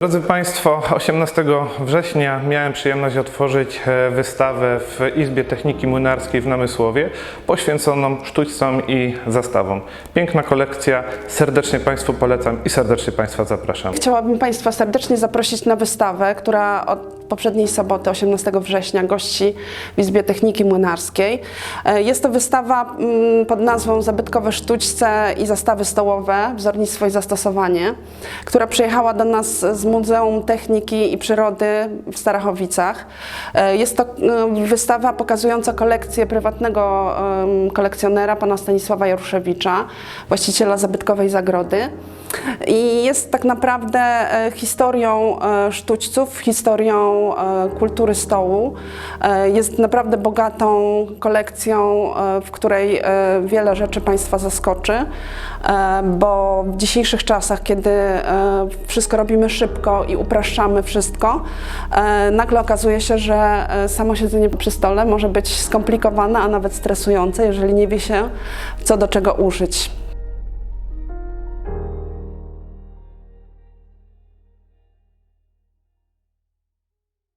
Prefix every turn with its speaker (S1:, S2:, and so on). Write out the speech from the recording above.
S1: Drodzy Państwo, 18 września miałem przyjemność otworzyć e, wystawę w Izbie Techniki Młynarskiej w Namysłowie poświęconą sztućcom i zastawom. Piękna kolekcja, serdecznie Państwu polecam i serdecznie Państwa zapraszam.
S2: Chciałabym Państwa serdecznie zaprosić na wystawę, która od poprzedniej soboty, 18 września, gości w Izbie Techniki Młynarskiej. E, Jest to wystawa mm, pod nazwą Zabytkowe sztućce i zastawy stołowe, wzornictwo i zastosowanie, która przyjechała do nas z Muzeum Techniki i Przyrody w Starachowicach. E, Jest to e, wystawa pokazująca kolekcję prywatnego kolekcjonera, pana Stanisława Jaruszewicza, właściciela zabytkowej zagrody. I jest tak naprawdę e, historią e, sztućców, historią e, kultury stołu. Jest naprawdę bogatą kolekcją, w której wiele rzeczy Państwa zaskoczy, bo w dzisiejszych czasach, kiedy wszystko robimy szybko i upraszczamy wszystko, nagle okazuje się, że samo siedzenie przy stole może być skomplikowane, a nawet stresujące, jeżeli nie wie się, co do czego użyć.